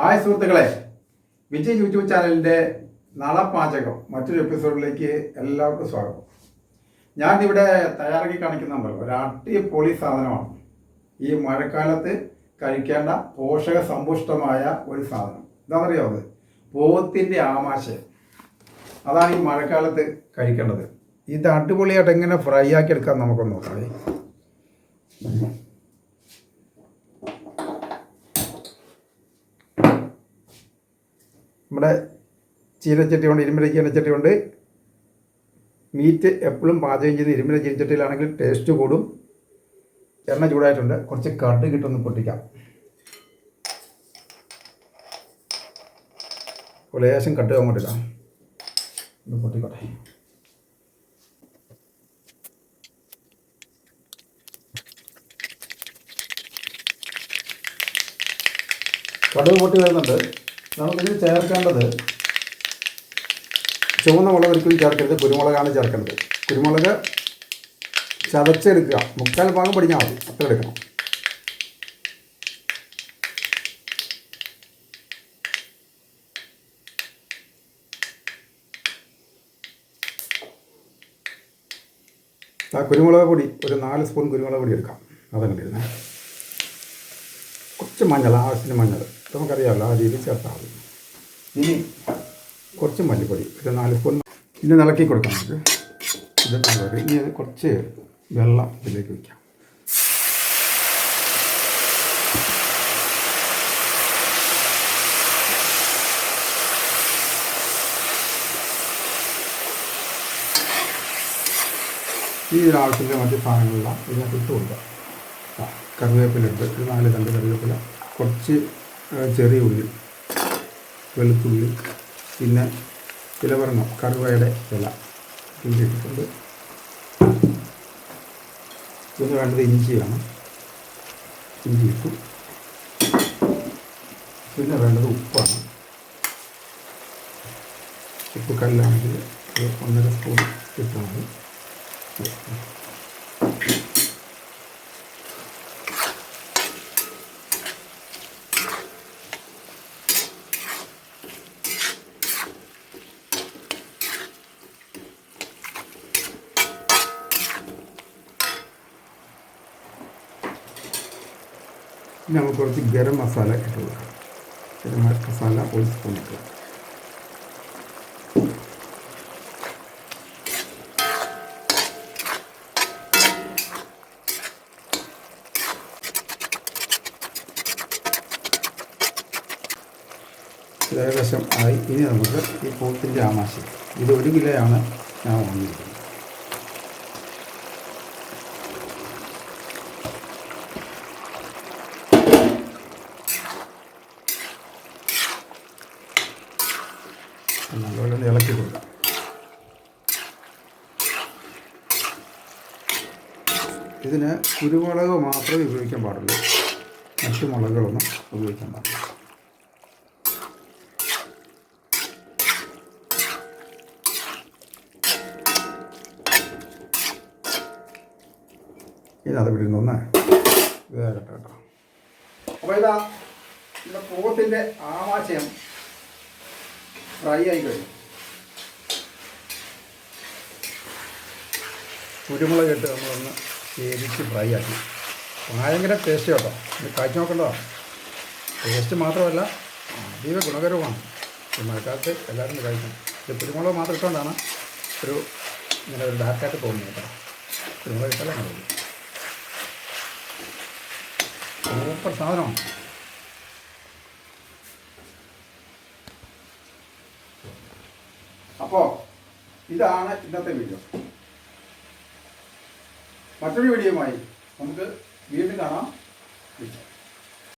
Hi സുഹൃത്തുക്കളെ. Vijay YouTube ചാനലിന്റെ നളപാചകം മറ്റൊരു എപ്പിസോഡിലേക്ക് എല്ലാവർക്കും സ്വാഗതം. ഞാൻ ഇവിടെ തയ്യാറാക്കി കാണിക്കുന്നുണ്ടല്ലോ ഒരു അടിപൊളി സാധനമാണ്. ഈ മഴക്കാലത്ത് കഴിക്കേണ്ട പോഷക സമ്പുഷ്ടമായ ഒരു സാധനം. എന്താണെന്നറിയാമത് പോത്തിന്റെ ആമാശയം. അതാണ് ഈ മഴക്കാലത്ത് കഴിക്കേണ്ടത്. ഇത് അടിപൊളിയായിട്ട് എങ്ങനെ ഫ്രൈ ആക്കി എടുക്കാൻ നമുക്കൊന്ന് നോക്കാം നമ്മുടെ ചീനച്ചട്ടി കൊണ്ട് ചെയ്യുന്ന ചട്ടി ഉണ്ട് മീറ്റ് എപ്പോഴും പാചകം ചെയ്ത് ഇരുമ്പര ചീനച്ചട്ടിയിലാണെങ്കിൽ ടേസ്റ്റ് കൂടും. എണ്ണ ചൂടായിട്ടുണ്ട്. കുറച്ച് കട് കിട്ടുമെന്ന് പൊട്ടിക്കാം. ലേശം കട്ട് അങ്ങോട്ടിടാം ഒന്ന് പൊട്ടിക്കോട്ടെ. കടുക് പൊട്ടി വരുന്നുണ്ട്. നമുക്കിതിൽ ചേർക്കേണ്ടത് ചുവന്ന മുളക് ഒരിക്കലും ചേർക്കരുത് കുരുമുളകാണ് ചേർക്കേണ്ടത്. കുരുമുളക് ചതച്ചെടുക്കുക. മുക്കാൽ ഭാഗം പൊടിഞ്ഞാൽ മതി. അത്ര എടുക്കണം. ആ കുരുമുളക് പൊടി ഒരു നാല് സ്പൂൺ കുരുമുളക് പൊടി എടുക്കാം. അതങ്ങനെ ഇരുന്നേ. കുറച്ച് മഞ്ഞൾ ആവശ്യത്തിന് മഞ്ഞൾ. നമുക്കറിയാമല്ലോ ആ രീതിയിൽ ചേർത്താൽ മതി. ഇനി കുറച്ച് മല്ലിപ്പൊടി ഒരു നാല് സ്പൂൺ. ഇനി ഇളക്കി കൊടുക്കാം നമുക്ക്. ഇത് ഇനി അത് കുറച്ച് വെള്ളം ഇതിലേക്ക് വയ്ക്കാം ഈ ആവശ്യത്തിന് മറ്റ് സാധനങ്ങളെല്ലാം ഇതിനകത്ത് ഇട്ട് കൊടുക്കുക കറിവേപ്പിലുണ്ട് ഒരു നാല് രണ്ട് കറിവേപ്പില കുറച്ച് ചെറിയ ഉള്ളി വെളുത്തുള്ളി പിന്നെ ഇലവർണം കറുവയുടെ ഇല ഇഞ്ചിട്ടിട്ടുണ്ട് ഇതൊന്ന് വേണ്ടത് ഇഞ്ചിയാണ്. ഇഞ്ചി ഇട്ടു. പിന്നെ വേണ്ടത് ഉപ്പാണ്. ഉപ്പ് കല്ലാണെങ്കിൽ ഒന്നര സ്പൂൺ ഇട്ടാൽ മതി നമുക്ക് കുറച്ച് ഗരം മസാല ഇട്ടുള്ള ഗരം മസാല ഒരു സ്പൂൺ ഇട്ടു ഏകദേശം ആയി. ഇനി നമുക്ക് ഈ പോത്തിന്റെ ആമാശം ഇത് ഒരു കിലോയാണ് ഞാൻ വാങ്ങിയിരിക്കുന്നത്. നല്ലപോലെ ഒന്ന് ഇളക്കി കൊടുക്കാം ഇതിന് കുരുമുളക് മാത്രമേ ഉപയോഗിക്കാൻ പാടുള്ളൂ. മറ്റു മുളകുകളൊന്നും ഉപയോഗിക്കാൻ പാടില്ല. ഇനി അത് ഇവിടെ നിന്ന് വേഗട്ടെ കേട്ടോ. അപ്പോൾ ഇതാ നമ്മുടെ പോത്തിന്റെ ആമാശയം ഫ്രൈ ആയി കഴിഞ്ഞു. കുരുമുളക് ഇട്ട് നമ്മളൊന്ന് വേവിച്ച് ഫ്രൈ ആക്കി. ഭയങ്കര ടേസ്റ്റ് കേട്ടോ. ഇത് കാഴ്ച നോക്കേണ്ടതാണ് ടേസ്റ്റ് മാത്രമല്ല അതീവ ഗുണകരവുമാണ്. ഈ മഴക്കാലത്ത് എല്ലാവരും കഴിക്കും ഇത് കുരുമുളക് മാത്രം ഇട്ടുകൊണ്ടാണ് ഒരു ഇങ്ങനെ ഒരു ഡാർക്കായിട്ട് തോന്നുന്നത് കേട്ടോ. കുരുമുളക് അങ്ങനെ സൂപ്പർ സാധനമാണ്. അപ്പോൾ ഇതാണ് ഇന്നത്തെ വീഡിയോ മറ്റൊരു വീഡിയോയുമായി നമുക്ക് വീണ്ടും കാണാം.